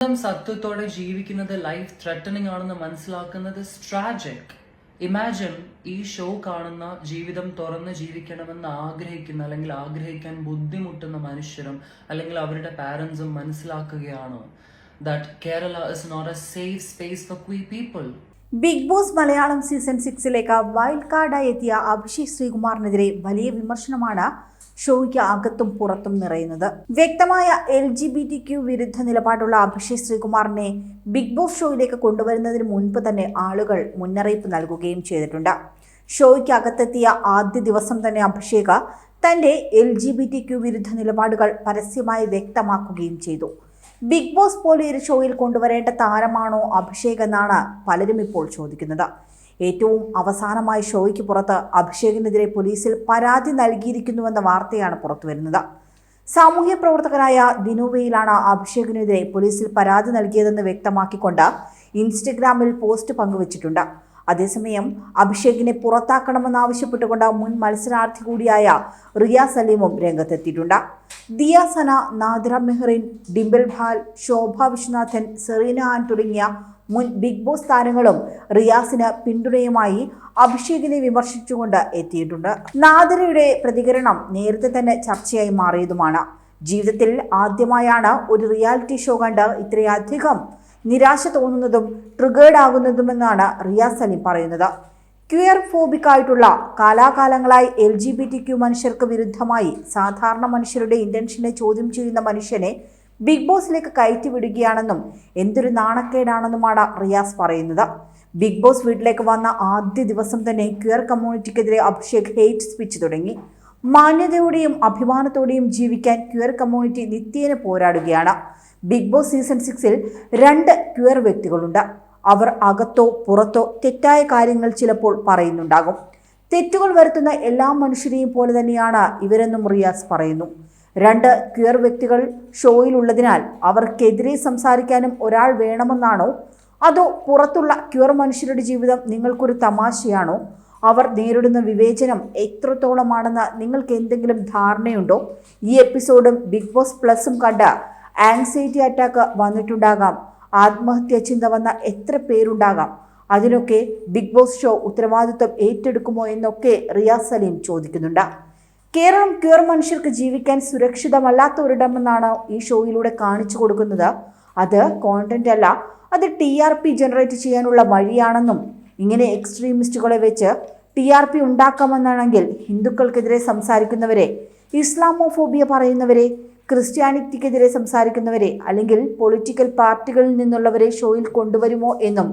സ്വന്തം സത്വത്തോടെ ജീവിക്കുന്നത് life threatening ആണെന്ന് മനസ്സിലാക്കുന്നത് സ്ട്രാജിക് ഇമാജിൻ ഈ ഷോ കാണുന്ന ജീവിതം തുറന്ന് ജീവിക്കണമെന്ന് ആഗ്രഹിക്കുന്ന അല്ലെങ്കിൽ ആഗ്രഹിക്കാൻ ബുദ്ധിമുട്ടുന്ന മനുഷ്യരും അല്ലെങ്കിൽ അവരുടെ പാരൻസും മനസ്സിലാക്കുകയാണ് that Kerala is not a safe space for queer people big boss Malayalam season സിക്സിലേക്ക് wild കാർഡായി എത്തിയ അഭിഷേക് ശ്രീകുമാറിനെതിരെ വലിയ വിമർശനമാണ് ഷോയ്ക്ക് അകത്തും പുറത്തും നിറയുന്നത്. വ്യക്തമായ L G B T Q വിരുദ്ധ നിലപാടുള്ള അഭിഷേക് ശ്രീകുമാറിനെ ബിഗ് ബോസ് ഷോയിലേക്ക് കൊണ്ടുവരുന്നതിന് മുൻപ് തന്നെ ആളുകൾ മുന്നറിയിപ്പ് നൽകുകയും ചെയ്തിട്ടുണ്ട്. ഷോയ്ക്ക് അകത്തെത്തിയ ആദ്യ ദിവസം തന്നെ അഭിഷേക് തന്റെ L G B T Q വിരുദ്ധ നിലപാടുകൾ പരസ്യമായി വ്യക്തമാക്കുകയും ചെയ്തു. ബിഗ് ബോസ് പോലെ ഒരു ഷോയിൽ കൊണ്ടുവരേണ്ട താരമാണോ അഭിഷേക് എന്നാണ് പലരും ഇപ്പോൾ ചോദിക്കുന്നത്. ഏറ്റവും അവസാനമായി ഷോയ്ക്ക് പുറത്ത് അഭിഷേകിനെതിരെ പോലീസിൽ പരാതി നൽകിയിരിക്കുന്നുവെന്ന വാർത്തയാണ് പുറത്തുവരുന്നത് സാമൂഹ്യ പ്രവർത്തകനായ ദിനുവയിലാണ് അഭിഷേകിനെതിരെ പോലീസിൽ പരാതി നൽകിയതെന്ന് വ്യക്തമാക്കിക്കൊണ്ട് ഇൻസ്റ്റഗ്രാമിൽ പോസ്റ്റ് പങ്കുവച്ചിട്ടുണ്ട്. അതേസമയം അഭിഷേകിനെ പുറത്താക്കണമെന്നാവശ്യപ്പെട്ടുകൊണ്ട് മുൻ മത്സരാർത്ഥി കൂടിയായ റിയ സലീമും രംഗത്തെത്തിയിട്ടുണ്ട്. ദിയ സന നാദിറ മെഹ്റിൻ ഡിംബിൾ ഭാൽ ശോഭ വിശ്വനാഥൻ സെറീന ആൻ തുടങ്ങിയ മുൻ ബിഗ് ബോസ് താരങ്ങളും റിയാസിന് പിന്തുണയുമായി അഭിഷേകിനെ വിമർശിച്ചുകൊണ്ട് എത്തിയിട്ടുണ്ട്. നാദിറയുടെ പ്രതികരണം നേരത്തെ തന്നെ ചർച്ചയായി മാറിയതുമാണ്. ജീവിതത്തിൽ ആദ്യമായാണ് ഒരു റിയാലിറ്റി ഷോ കണ്ട് ഇത്രയധികം നിരാശ തോന്നുന്നതും ട്രിഗേർഡ് ആകുന്നതുമെന്നാണ് റിയാസ് സലീം പറയുന്നത്. ക്യൂയർ ഫോബിക് ആയിട്ടുള്ള കാലാകാലങ്ങളായി L G B T Q മനുഷ്യർക്ക് വിരുദ്ധമായി സാധാരണ മനുഷ്യരുടെ ഇന്റൻഷനെ ചോദ്യം ചെയ്യുന്ന മനുഷ്യനെ ബിഗ് ബോസിലേക്ക് കയറ്റി വിടുകയാണെന്നും എന്തൊരു നാണക്കേടാണെന്നുമാണ് റിയാസ് പറയുന്നത്. ബിഗ് ബോസ് വീട്ടിലേക്ക് വന്ന ആദ്യ ദിവസം തന്നെ ക്യൂർ കമ്മ്യൂണിറ്റിക്കെതിരെ അഭിഷേക് ഹെയ്റ്റ് സ്പീച്ച് തുടങ്ങി. മാന്യതയോടെയും അഭിമാനത്തോടെയും ജീവിക്കാൻ ക്യൂർ കമ്മ്യൂണിറ്റി നിത്യേന പോരാടുകയാണ്. ബിഗ് ബോസ് സീസൺ സിക്സിൽ രണ്ട് ക്യൂയർ വ്യക്തികളുണ്ട്. അവർ അകത്തോ പുറത്തോ തെറ്റായ കാര്യങ്ങൾ ചിലപ്പോൾ പറയുന്നുണ്ടാകും. തെറ്റുകൾ വരുത്തുന്ന എല്ലാ മനുഷ്യരെയും പോലെ തന്നെയാണ് ഇവരെന്നും റിയാസ് പറയുന്നു. രണ്ട് ക്യൂർ വ്യക്തികൾ ഷോയിലുള്ളതിനാൽ അവർക്കെതിരെ സംസാരിക്കാനും ഒരാൾ വേണമെന്നാണോ? അതോ പുറത്തുള്ള ക്യൂർ മനുഷ്യരുടെ ജീവിതം നിങ്ങൾക്കൊരു തമാശയാണോ? അവർ നേരിടുന്ന വിവേചനം എത്രത്തോളമാണെന്ന് നിങ്ങൾക്ക് എന്തെങ്കിലും ധാരണയുണ്ടോ? ഈ എപ്പിസോഡും ബിഗ് ബോസ് പ്ലസും കണ്ട് ആങ്സൈറ്റി അറ്റാക്ക് വന്നിട്ടുണ്ടാകാം. ആത്മഹത്യ ചിന്ത വന്ന എത്ര പേരുണ്ടാകാം. അതിനൊക്കെ ബിഗ് ബോസ് ഷോ ഉത്തരവാദിത്വം ഏറ്റെടുക്കുമോ എന്നൊക്കെ റിയാസ് സലീം ചോദിക്കുന്നുണ്ട്. കേരളം കേർ മനുഷ്യർക്ക് ജീവിക്കാൻ സുരക്ഷിതമല്ലാത്ത ഒരിടമെന്നാണ് ഈ ഷോയിലൂടെ കാണിച്ചു കൊടുക്കുന്നത്. അത് കോണ്ടന്റ് അല്ല അത് ടി ആർ പി ജനറേറ്റ് ചെയ്യാനുള്ള വഴിയാണെന്നും ഇങ്ങനെ എക്സ്ട്രീമിസ്റ്റുകളെ വെച്ച് ടി ആർ പി ഉണ്ടാക്കാമെന്നാണെങ്കിൽ ഹിന്ദുക്കൾക്കെതിരെ സംസാരിക്കുന്നവരെ ഇസ്ലാമോഫോബിയ പറയുന്നവരെ ക്രിസ്ത്യാനിറ്റിക്കെതിരെ സംസാരിക്കുന്നവരെ അല്ലെങ്കിൽ പൊളിറ്റിക്കൽ പാർട്ടികളിൽ നിന്നുള്ളവരെ ഷോയിൽ കൊണ്ടുവരുമോ എന്നും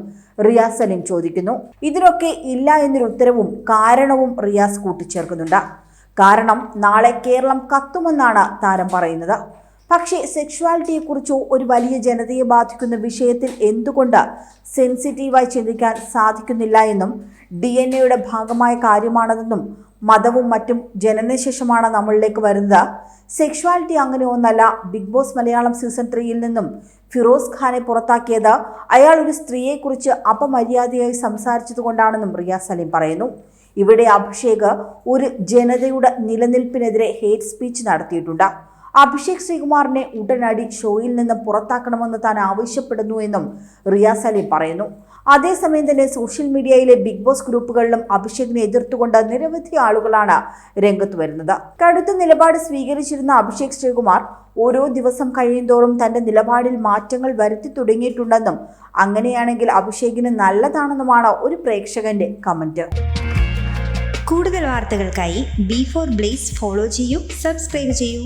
റിയാസ് സലീം ചോദിക്കുന്നു. ഇതിനൊക്കെ ഇല്ല എന്നൊരു ഉത്തരവും കാരണവും റിയാസ് കൂട്ടിച്ചേർക്കുന്നുണ്ട്. കാരണം നാളെ കേരളം കത്തുമെന്നാണ് താരം പറയുന്നത്. പക്ഷേ സെക്ഷുവാലിറ്റിയെക്കുറിച്ചോ ഒരു വലിയ ജനതയെ ബാധിക്കുന്ന വിഷയത്തിൽ എന്തുകൊണ്ട് സെൻസിറ്റീവായി ചിന്തിക്കാൻ സാധിക്കുന്നില്ല എന്നും ഡി എൻ എയുടെ ഭാഗമായ കാര്യമാണതെന്നും മതവും മറ്റും ജനനശേഷമാണ് നമ്മളിലേക്ക് വരുന്നത്. സെക്ഷുവാലിറ്റി അങ്ങനെ ഒന്നല്ല. ബിഗ് ബോസ് മലയാളം സീസൺ ത്രീയിൽ നിന്നും ഫിറോസ് ഖാനെ പുറത്താക്കിയത്. അയാൾ ഒരു സ്ത്രീയെക്കുറിച്ച് അപമര്യാദയായി സംസാരിച്ചതുകൊണ്ടാണെന്നും റിയാസ് സലീം പറയുന്നു. ഇവിടെ അഭിഷേക് ഒരു ജനതയുടെ നിലനിൽപ്പിനെതിരെ ഹേറ്റ് സ്പീച്ച് നടത്തിയിട്ടുണ്ട്. അഭിഷേക് ശ്രീകുമാറിനെ ഉടനടി ഷോയിൽ നിന്ന് പുറത്താക്കണമെന്ന് താൻ ആവശ്യപ്പെടുന്നു എന്നും റിയാസ് സലീം പറയുന്നു. അതേസമയം തന്നെ സോഷ്യൽ മീഡിയയിലെ ബിഗ് ബോസ് ഗ്രൂപ്പുകളിലും അഭിഷേകിനെ എതിർത്തുകൊണ്ട് നിരവധി ആളുകളാണ് രംഗത്ത് വരുന്നത്. കടുത്ത നിലപാട് സ്വീകരിച്ചിരുന്ന അഭിഷേക് ശ്രീകുമാർ ഓരോ ദിവസം കഴിയുന്തോറും തന്റെ നിലപാടിൽ മാറ്റങ്ങൾ വരുത്തി തുടങ്ങിയിട്ടുണ്ടെന്നും അങ്ങനെയാണെങ്കിൽ അഭിഷേകിന് നല്ലതാണെന്നുമാണ് ഒരു പ്രേക്ഷകന്റെ കമന്റ്. കൂടുതൽ വാർത്തകൾക്കായി ബി ഫോർ ബ്ലേസ് ഫോളോ ചെയ്യൂ സബ്സ്ക്രൈബ് ചെയ്യൂ.